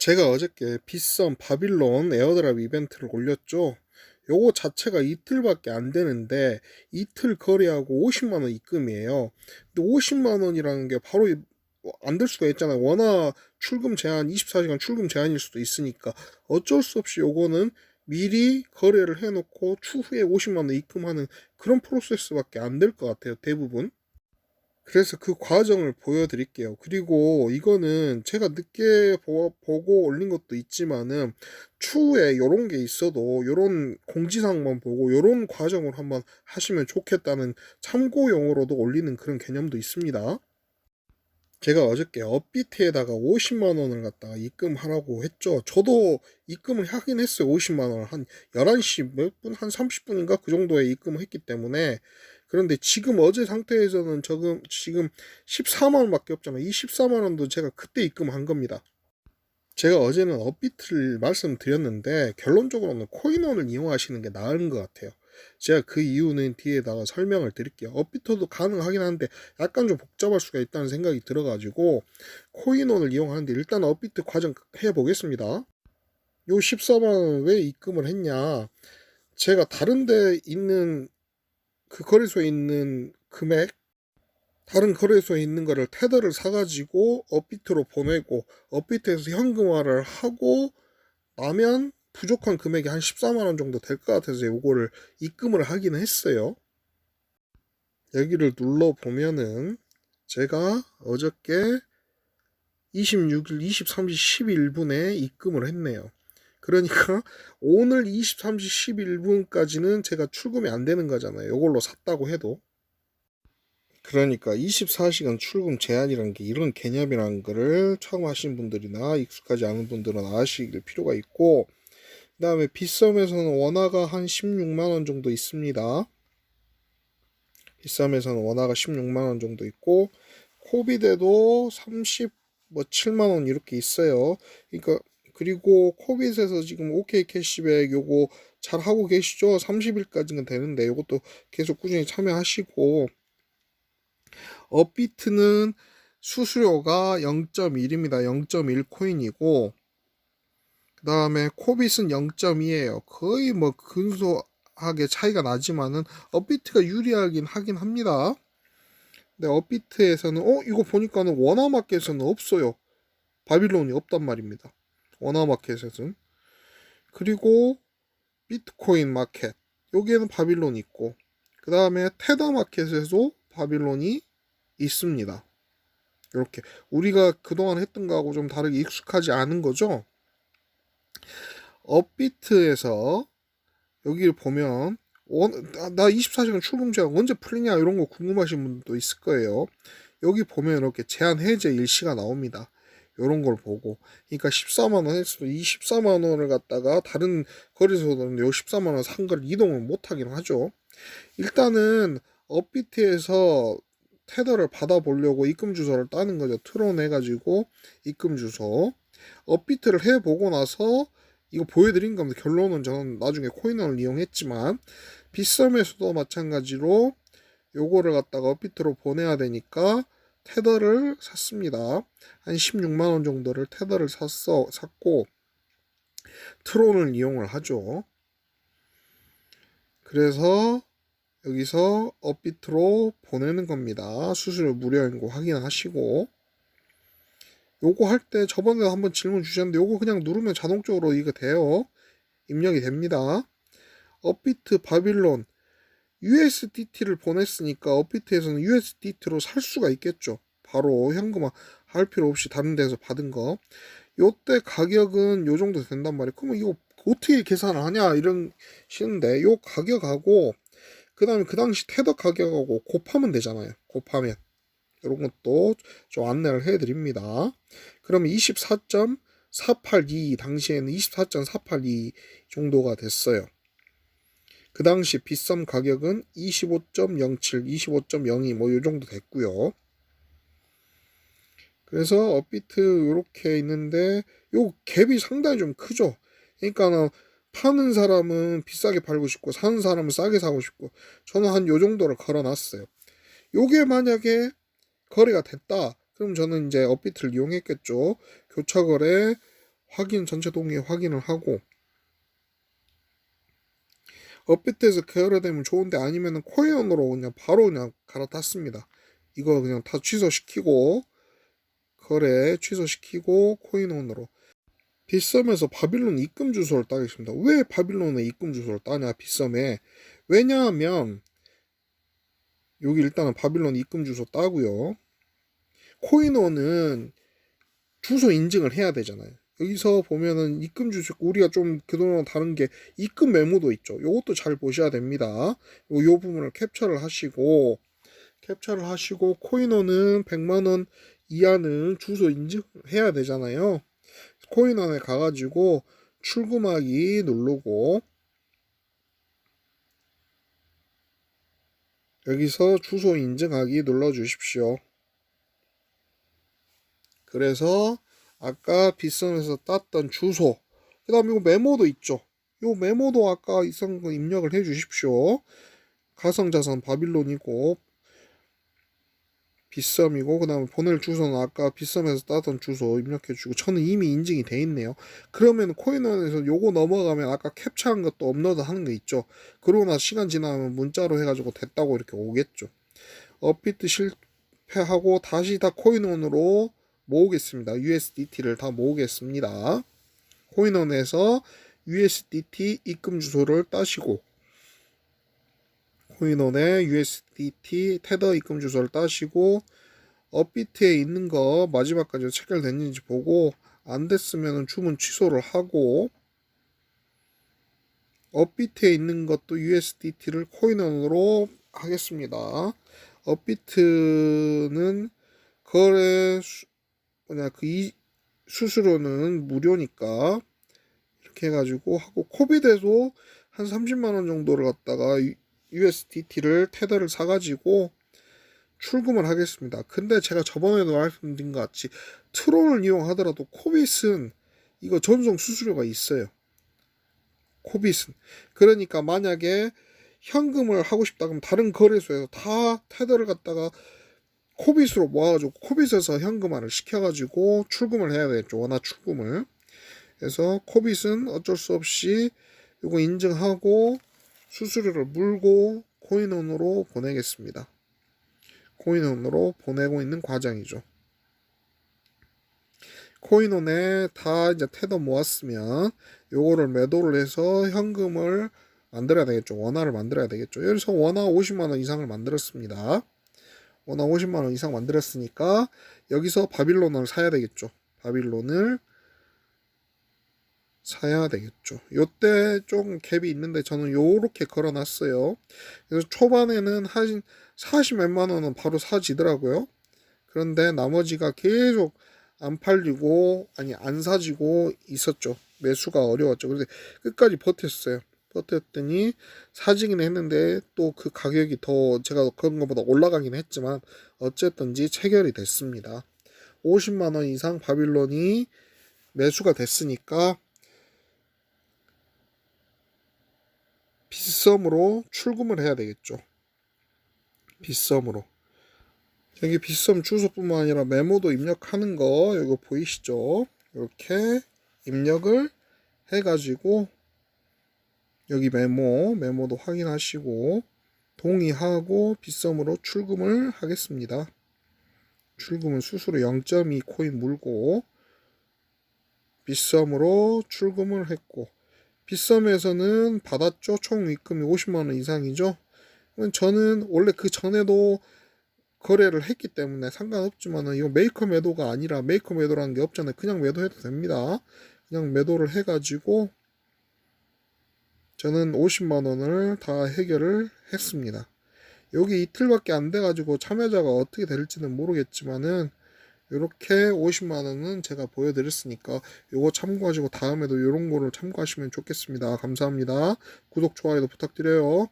제가 어저께 비썸 바빌론 에어드랍 이벤트를 올렸죠. 요거 자체가 이틀밖에 안 되는데 이틀 거래하고 50만 원 입금이에요. 근데 50만 원이라는 게 바로 안 될 수가 있잖아요. 워낙 출금 제한 24시간 출금 제한일 수도 있으니까 어쩔 수 없이 요거는 미리 거래를 해놓고 추후에 50만 원 입금하는 그런 프로세스밖에 안 될 것 같아요. 대부분. 그래서 그 과정을 보여드릴게요. 그리고 이거는 제가 늦게 보, 고 올린 것도 있지만은 추후에 요런 게 있어도 요런 공지사항만 보고 요런 과정을 한번 하시면 좋겠다는 참고용으로도 올리는 그런 개념도 있습니다. 제가 어저께 업비트에다가 50만 원을 갖다가 입금하라고 했죠. 저도 입금을 하긴 했어요. 50만 원을 한 11시 몇 분, 한 30분인가 그 정도에 입금을 했기 때문에 그런데 지금 어제 상태에서는 지금 지금 14만 원밖에 없잖아요. 이 14만 원도 제가 그때 입금한 겁니다. 제가 어제는 업비트를 말씀드렸는데 결론적으로는 코인원을 이용하시는 게 나은 것 같아요. 제가 그 이유는 뒤에다가 설명을 드릴게요. 업비트도 가능하긴 한데 약간 좀 복잡할 수가 있다는 생각이 들어가지고 코인원을 이용하는데 일단 업비트 과정 해보겠습니다. 요 14만 원 왜 입금을 했냐? 제가 다른데 있는 그 거래소에 있는 금액 다른 거래소에 있는 거를 테더를 사가지고 업비트로 보내고 업비트에서 현금화를 하고 나면 부족한 금액이 한 14만 원 정도 될 것 같아서 요거를 입금을 하긴 했어요. 여기를 눌러 보면은 제가 어저께 26일, 23시 11분에 입금을 했네요. 그러니까 오늘 23시 11분까지는 제가 출금이 안 되는 거잖아요. 이걸로 샀다고 해도. 그러니까 24시간 출금 제한이라는 게 이런 개념이라는 거를 처음 하신 분들이나 익숙하지 않은 분들은 아실 필요가 있고 그 다음에 비썸에서는 원화가 한 16만원 정도 있습니다. 비썸에서는 원화가 16만원 정도 있고 코비드에도 30, 뭐 7만원 이렇게 있어요. 그러니까 그리고 코빗에서 지금 OK 캐시백 요거 잘 하고 계시죠? 30일까지는 되는데 요것도 계속 꾸준히 참여하시고 업비트는 수수료가 0.1입니다. 0.1 코인이고 그 다음에 코빗은 0.2예요. 거의 뭐 근소하게 차이가 나지만은 업비트가 유리하긴 하긴 합니다. 근데 업비트에서는 어 이거 보니까는 원화마켓에서는 없어요. 바빌론이 없단 말입니다. 원화마켓에서는 그리고 비트코인 마켓 여기에는 바빌론이 있고 그 다음에 테더 마켓에도 바빌론이 있습니다. 이렇게 우리가 그동안 했던 거하고 좀 다르게 익숙하지 않은 거죠. 업비트에서 여기를 보면 원, 나 24시간 출금 제한 언제 풀리냐 이런 거 궁금하신 분도 있을 거예요. 여기 보면 이렇게 제한 해제 일시가 나옵니다. 이런 걸 보고 그러니까 14만 원 했어도 이 14만 원을 갖다가 다른 거래소는 요 14만 원 산 걸 이동을 못 하긴 하죠. 일단은 업비트에서 테더를 받아보려고 입금 주소를 따는 거죠. 트론 해가지고 입금 주소. 업비트를 해보고 나서 이거 보여드린 겁니다. 결론은 저는 나중에 코인원을 이용했지만 비썸에서도 마찬가지로 요거를 갖다가 업비트로 보내야 되니까 테더를 샀습니다. 한 16만 원 정도를 테더를 샀어 샀고 트론을 이용을 하죠. 그래서 여기서 업비트로 보내는 겁니다. 수수료 무료인 거 확인하시고 요거 할 때 저번에 한번 질문 주셨는데 요거 그냥 누르면 자동적으로 이거 돼요. 입력이 됩니다. 업비트 바빌론 USDT를 보냈으니까 업비트에서는 USDT로 살 수가 있겠죠. 바로 현금화 할 필요 없이 다른 데서 받은 거. 요때 가격은 요 정도 된단 말이에요. 그러면 이거 어떻게 계산을 하냐 이런 시는데 요 가격하고 그 다음에 그 당시 테더 가격하고 곱하면 되잖아요. 곱하면 이런 것도 좀 안내를 해드립니다. 그럼 24.482 당시에는 24.482 정도가 됐어요. 그 당시 비썸 가격은 25.07, 25.02 뭐 요 정도 됐고요. 그래서 업비트 이렇게 있는데 요 갭이 상당히 좀 크죠. 그러니까 파는 사람은 비싸게 팔고 싶고 사는 사람은 싸게 사고 싶고 저는 한 요 정도를 걸어놨어요. 요게 만약에 거래가 됐다. 그럼 저는 이제 업비트를 이용했겠죠. 교차 거래 확인 전체 동의 확인을 하고 업비트에서 거래되면 좋은데 아니면은 코인으로 그냥 바로 그냥 갈아탔습니다. 이거 그냥 다 취소시키고 거래 취소시키고 코인원으로 빗썸에서 바빌론 입금 주소를 따겠습니다. 왜 바빌론에 입금 주소를 따냐 빗썸에 왜냐하면 여기 일단은 바빌론 입금 주소 따고요. 코인원은 주소 인증을 해야 되잖아요. 여기서 보면은 입금 주소 우리가 좀 그동안 다른 게 입금 메모도 있죠. 요것도 잘 보셔야 됩니다. 요, 요 부분을 캡처를 하시고 캡처를 하시고 코인원은 100만 원 이하는 주소 인증해야 되잖아요. 코인원에 가가지고 출금하기 누르고 여기서 주소 인증하기 눌러 주십시오. 그래서 아까 빗선에서 땄던 주소 그 다음에 이거 메모도 있죠. 이 메모도 아까 있었던 거 입력을 해 주십시오. 가성자산 바빌론이고 빗썸이고 그 다음에 보낼 주소는 아까 빗썸에서 따던 주소 입력해 주고 저는 이미 인증이 돼 있네요 그러면 코인원에서 요거 넘어가면 아까 캡처한 것도 업로드 하는 거 있죠 그러고 나서 시간 지나면 문자로 해가지고 됐다고 이렇게 오겠죠 업비트 실패하고 다시 다 코인원으로 모으겠습니다 USDT를 다 모으겠습니다 코인원에서 USDT 입금 주소를 따시고 코인원의 USDT 테더 입금 주소를 따시고 업비트에 있는 거 마지막까지 체결됐는지 보고 안 됐으면 주문 취소를 하고 업비트에 있는 것도 USDT를 코인원으로 하겠습니다. 업비트는 거래 수, 뭐냐 그 이, 수수료는 무료니까 이렇게 해가지고 하고 코비드에도 한 30만 원 정도를 갖다가 USDT를 테더를 사가지고 출금을 하겠습니다. 근데 제가 저번에도 말씀드린 것 같이 트론을 이용하더라도 코빗은 이거 전송 수수료가 있어요. 코빗은. 그러니까 만약에 현금을 하고 싶다 그러면 다른 거래소에서 다 테더를 갖다가 코빗으로 모아가지고 코빗에서 현금화를 시켜가지고 출금을 해야 되겠죠. 원화 출금을. 그래서 코빗은 어쩔 수 없이 이거 인증하고 수수료를 물고 코인원으로 보내겠습니다. 코인원으로 보내고 있는 과정이죠. 코인원에 다 이제 테더 모았으면 요거를 매도를 해서 현금을 만들어야 되겠죠. 원화를 만들어야 되겠죠. 여기서 원화 50만 원 이상을 만들었습니다. 원화 50만 원 이상 만들었으니까 여기서 바빌론을 사야 되겠죠. 바빌론을 사야 되겠죠. 요때 좀 갭이 있는데 저는 요렇게 걸어놨어요. 그래서 초반에는 한 40 몇만 원은 바로 사지더라고요. 그런데 나머지가 계속 안 팔리고 아니 안 사지고 있었죠. 매수가 어려웠죠. 그런데 끝까지 버텼어요. 버텼더니 사지긴 했는데 또 그 가격이 더 제가 그런 것보다 올라가긴 했지만 어쨌든지 체결이 됐습니다. 50만 원 이상 바빌론이 매수가 됐으니까 빗썸으로 출금을 해야 되겠죠. 빗썸으로. 여기 빗썸 주소뿐만 아니라 메모도 입력하는 거 이거 보이시죠? 이렇게 입력을 해가지고 여기 메모 메모도 확인하시고 동의하고 빗썸으로 출금을 하겠습니다. 출금은 수수료 0.2 코인 물고 빗썸으로 출금을 했고 빗썸에서는 받았죠. 총 입금이 50만 원 이상이죠. 저는 원래 그 전에도 거래를 했기 때문에 상관없지만은 이거 메이커 매도가 아니라 메이커 매도라는 게 없잖아요. 그냥 매도해도 됩니다. 그냥 매도를 해가지고 저는 50만 원을 다 해결을 했습니다. 여기 이틀밖에 안 돼가지고 참여자가 어떻게 될지는 모르겠지만은 이렇게 50만 원은 제가 보여드렸으니까 요거 참고하시고 다음에도 이런 거를 참고하시면 좋겠습니다. 감사합니다. 구독, 좋아요도 부탁드려요.